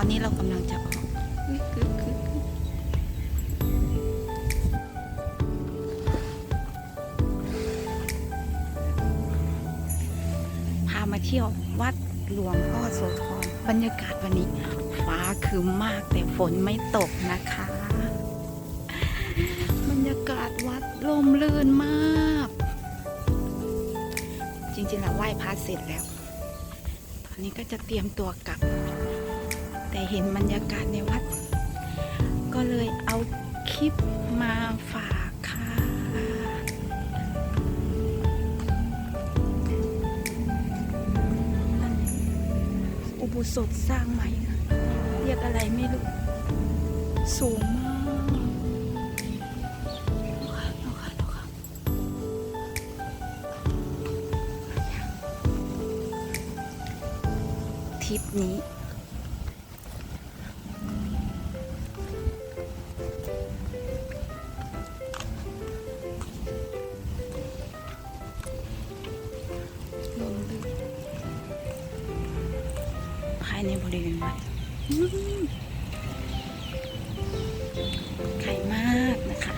อนนี้เรากำลังจะออกพามาเที่ยววัดหลวงพ่อโสธรบรรยากาศวันนี้ ฟ้าคืมมากแต่ฝนไม่ตกนะคะ บรรยากาศวัดลมลื่นมาก จริงๆแล้วไหว้พระเสร็จแล้ว ตอนนี้ก็จะเตรียมตัวกลับ แต่เห็นบรรยากาศในวัด ก็เลยเอาคลิปมาฝากค่ะ อุโบุสถสร้างใหม่ เรียกอะไรไม่รู้ สูงมากทริปนี้ายในบริเวณวัดไข่มากนะคะ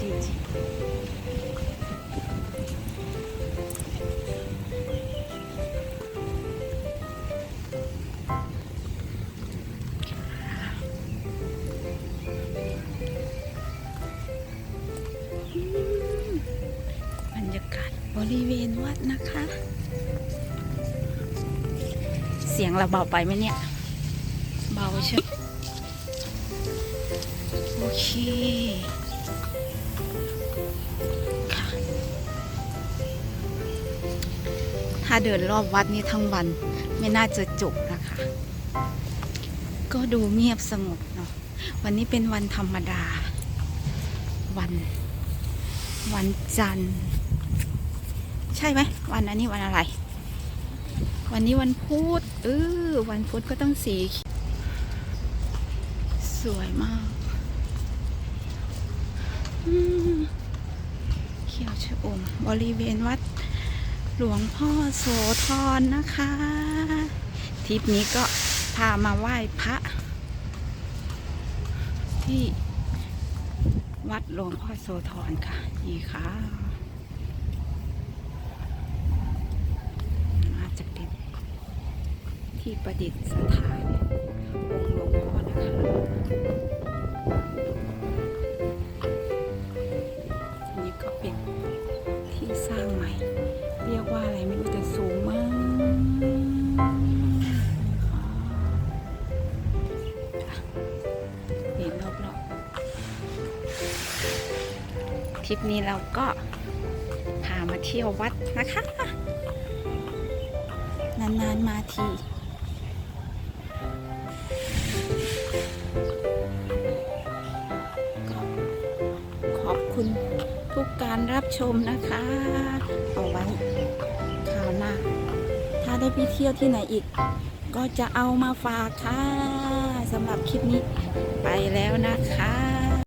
จริงบรรยากาศบริเวณวัดนะคะ เสียงเราเบาไปไหมเนี่ย เบาใช่ไหมโอเคค่ะถ้าเดินรอบวัดนี้ทั้งวันไม่น่าจะจบนะคะ ก็ดูเงียบสงบเนาะวันนี้เป็นวันธรรมดา วัน วันจันทร์ ใช่ไหมวันอันนี้วันอะไร วันนี้วันพุธเออวันพุธก็ต้องสี สวยมากเขียวชะอม บริเวณวัดหลวงพ่อโสธรนะคะ ทริปนี้ก็พามาไหว้พระ ที่วัดหลวงพ่อโสธรค่ะ นี่ค่ะ อาจจะเป็น ที่ประดิษฐานองค์หลวงพ่อนะคะนนี้ก็เป็นที่สร้างใหม่ เรียกว่าอะไรไม่รู้แต่สูงมากนี่รอบๆทริปนี้เราก็พามาเที่ยววัดนะคะนานๆมาที คุณทุกการรับชมนะคะ เอาไว้คราวหน้า ถ้าได้ไปเที่ยวที่ไหนอีก ก็จะเอามาฝากค่ะสำหรับคลิปนี้ไปแล้วนะคะ